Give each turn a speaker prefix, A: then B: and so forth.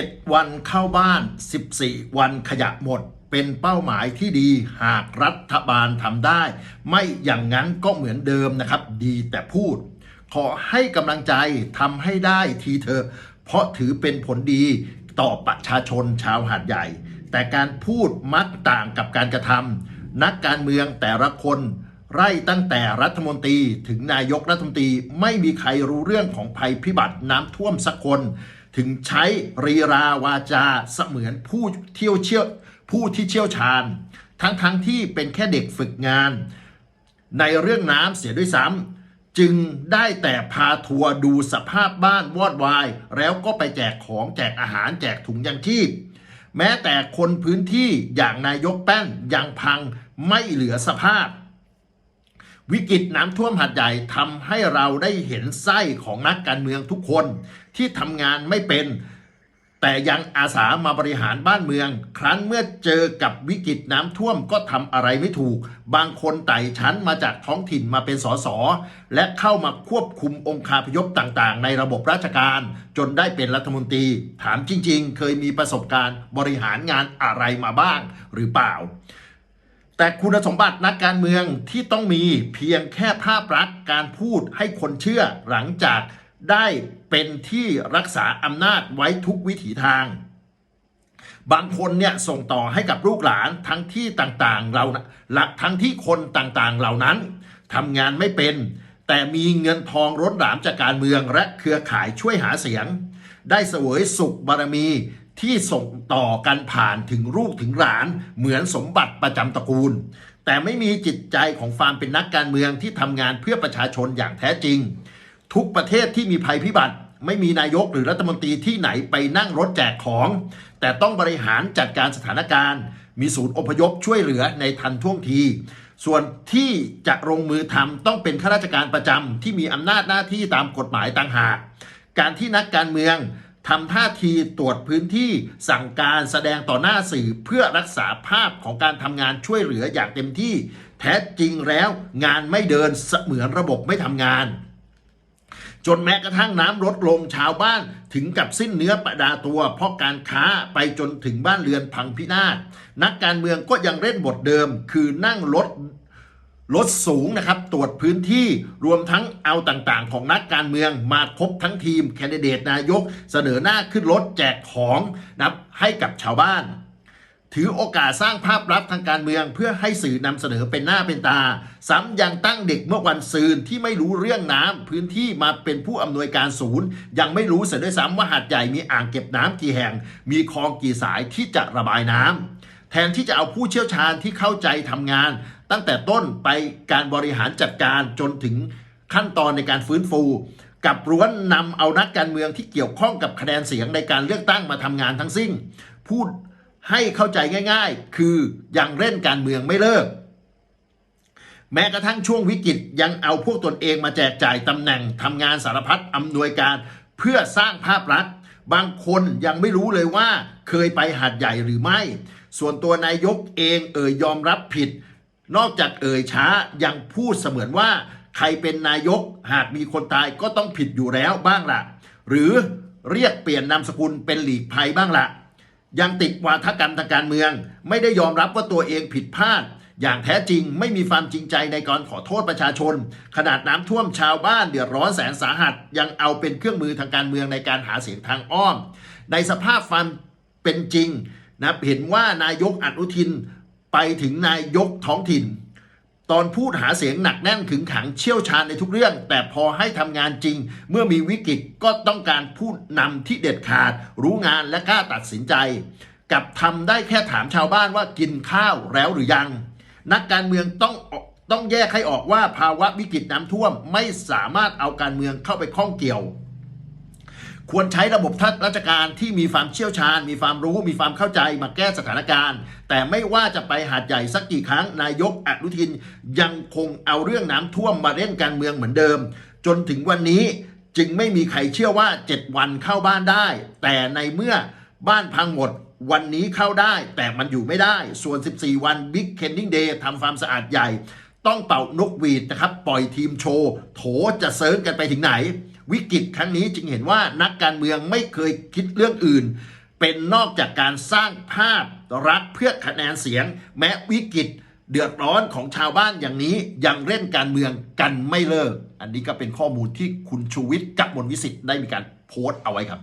A: 7 วันเข้าบ้าน 14 วันขยะหมด เป็นเป้าหมายที่ดีหากรัฐบาลทำได้ ไม่อย่างนั้นก็เหมือนเดิมนะครับ ดีแต่พูด ขอให้กำลังใจทำให้ได้ทีเถอเพราะถือเป็นผลดีต่อประชาชนชาวหาดใหญ่ แต่การพูดมักต่างกับการกระทำนักการเมืองแต่ละคนไล่ตั้งแต่รัฐมนตรีถึงนายกรัฐมนตรีไม่มีใครรู้เรื่องของภัยพิบัติน้ำท่วมสักคน ถึงใช้รีราวาจาเสมือนผู้เที่ยวเชี่ยวผู้ที่เชี่ยวชาญ ทั้งๆทที่เป็นแค่เด็กฝึกงาน ในเรื่องน้ำเสียด้วยซ้ำจึงได้แต่พาทัวร์ดูสภาพบ้านวอดวาย แล้วก็ไปแจกของแจกอาหารแจกถุงยังชีพ แม้แต่คนพื้นที่อย่างนายกแป้นยังพังไม่เหลือสภาพ วิกฤตน้ำท่วมหัดใหญ่ทำให้เราได้เห็นไส้ของนักการเมืองทุกคนที่ทำงานไม่เป็น แต่ยังอาสามาบริหารบ้านเมือง ครั้นเมื่อเจอกับวิกฤตน้ำท่วมก็ทำอะไรไม่ถูก บางคนไต่ชั้นมาจากท้องถิ่นมาเป็นสสและเข้ามาควบคุมองค์คาพยพต่างๆ ในระบบราชการ จนได้เป็นรัฐมนตรี ถามจริง ๆ เคยมีประสบการณ์บริหารงานอะไรมาบ้างหรือเปล่า แต่คุณสมบัตินักการเมืองที่ต้องมีเพียงแค่ภาพลักษณ์การพูดให้คนเชื่อหลังจากได้เป็นที่รักษาอำนาจไว้ทุกวิถีทาง บางคนเนี่ยส่งต่อให้กับลูกหลานทั้งที่ต่างๆเราละทั้งที่คนต่างๆเหล่านั้นทำงานไม่เป็น แต่มีเงินทองร้นหลามจากการเมืองและเครือข่ายช่วยหาเสียง ได้เสวยสุขบารมี ที่ส่งต่อกันผ่านถึงลูกถึงหลานเหมือนสมบัติประจำตระกูล แต่ไม่มีจิตใจของความเป็นนักการเมืองที่ทำงานเพื่อประชาชนอย่างแท้จริง ทุกประเทศที่มีภัยพิบัติ ไม่มีนายกหรือรัฐมนตรีที่ไหนไปนั่งรถแจกของ แต่ต้องบริหารจัดการสถานการณ์ มีศูนย์อพยพช่วยเหลือในทันท่วงทีส่วนที่จะลงมือทำต้องเป็นข้าราชการประจำที่มีอำนาจหน้าที่ตามกฎหมายต่างหาก การที่นักการเมือง ทำท่าทีตรวจพื้นที่สั่งการแสดงต่อหน้าสื่อเพื่อรักษาภาพของการทำงานช่วยเหลืออย่างเต็มที่ แท้จริงแล้วงานไม่เดินเสมือนระบบไม่ทำงาน จนแม้กระทั่งน้ำลดลงชาวบ้านถึงกับสิ้นเนื้อประดาตัว เพราะการค้าไปจนถึงบ้านเรือนพังพินาศนักการเมืองก็ยังเล่นบทเดิม คือนั่งรถ รถสูงนะครับ ตรวจพื้นที่รวมทั้งเอาต่างๆ ของนักการเมืองมาครบทั้งทีม แคนดิเดตนายกเสนอหน้าขึ้นรถแจกของนะครับให้กับชาวบ้าน ถือโอกาสสร้างภาพลักษณ์ทางการเมือง เพื่อให้สื่อนำเสนอเป็นหน้าเป็นตา ซ้ำยังตั้งเด็กเมื่อวันซืนที่ไม่รู้เรื่องน้ำพื้นที่มาเป็นผู้อำนวยการศูนย์ ยังไม่รู้เสียด้วยซ้ำว่าหาดใหญ่มีอ่างเก็บน้ำกี่แห่ง มีคลองกี่สายที่จะระบายน้ำ ทนที่จะเอาผู้เชี่ยวชาญที่เข้าใจทำงาน ตั้งแต่ต้นไปการบริหารจัดการจนถึงขั้นตอนในการฟื้นฟู กับร้วนนำเอานักการเมืองที่เกี่ยวข้องกับคะแนนเสียงในการเลือกตั้งมาทำงานทั้งสิ้น พูดให้เข้าใจง่าย ๆ คือยังเล่นการเมืองไม่เลิก แม้กระทั่งช่วงวิกฤตยังเอาพวกตนเองมาแจกจ่ายตำแหน่งทำงานสารพัดอำนวยการเพื่อสร้างภาพลักษณ์บางคนยังไม่รู้เลยว่าเคยไปหาดใหญ่หรือไม่ ส่วนตัวนายกเองเอ่ยยอมรับผิด นอกจากเอ่ยช้ายังพูดเสมือนว่า ใครเป็นนายกหากมีคนตายก็ต้องผิดอยู่แล้วบ้างละ่ะ หรือเรียกเปลี่ยนนามสกุลเป็นหลีกภัยบ้างละ่ะ ยังติดวาทกรรมทางการเมือง ไม่ได้ยอมรับว่าตัวเองผิดพลาด อย่างแท้จริงไม่มีความจริงใจในการขอโทษประชาชน ขนาดน้ำท่วมชาวบ้านเดือดร้อนแสนสาหัส ยังเอาเป็นเครื่องมือทางการเมืองในการหาเสียงทางอ้อม ในสภาพความเป็นจริง นะเห็นว่านายกอนุทินไปถึงนายกท้องถิ่น ตอนพูดหาเสียงหนักแน่นขึงขังเชี่ยวชาญในทุกเรื่อง แต่พอให้ทำงานจริง เมื่อมีวิกฤตก็ต้องการผู้นำที่เด็ดขาด รู้งานและกล้าตัดสินใจ กับทำได้แค่ถามชาวบ้านว่ากินข้าวแล้วหรือยัง นักการเมืองต้องต้องแยกให้ออกว่าภาวะวิกฤตน้ำท่วมไม่สามารถเอาการเมืองเข้าไปข้องเกี่ยว ควรใช้ระบบทัศราชการที่มีความเชี่ยวชาญ มีความรู้ มีความเข้าใจมาแก้สถานการณ์ แต่ไม่ว่าจะไปหาดใหญ่สักกี่ครั้งนายกอนุทินยังคงเอาเรื่องน้ำท่วมมาเล่นการเมืองเหมือนเดิม จนถึงวันนี้จึงไม่มีใครเชื่อว่า 7 วันเข้าบ้านได้ แต่ในเมื่อบ้านพังหมดวันนี้เข้าได้ แต่มันอยู่ไม่ได้ ส่วน 14 วัน Big Canning Day ทำความสะอาดใหญ่ ต้องเป่านกหวีดนะครับปล่อยทีมโชว์ โถจะเซิร์ฟกันไปถึงไหน วิกฤตครั้งนี้จึงเห็นว่านักการเมืองไม่เคยคิดเรื่องอื่น เป็นนอกจากการสร้างภาพรักเพื่อคะแนนเสียง แม้วิกฤตเดือดร้อนของชาวบ้านอย่างนี้ยังเล่นการเมืองกันไม่เลิก อันนี้ก็เป็นข้อมูลที่คุณชูวิทย์กับมนวิสิทธิ์ได้มีการโพสต์เอาไว้ครับ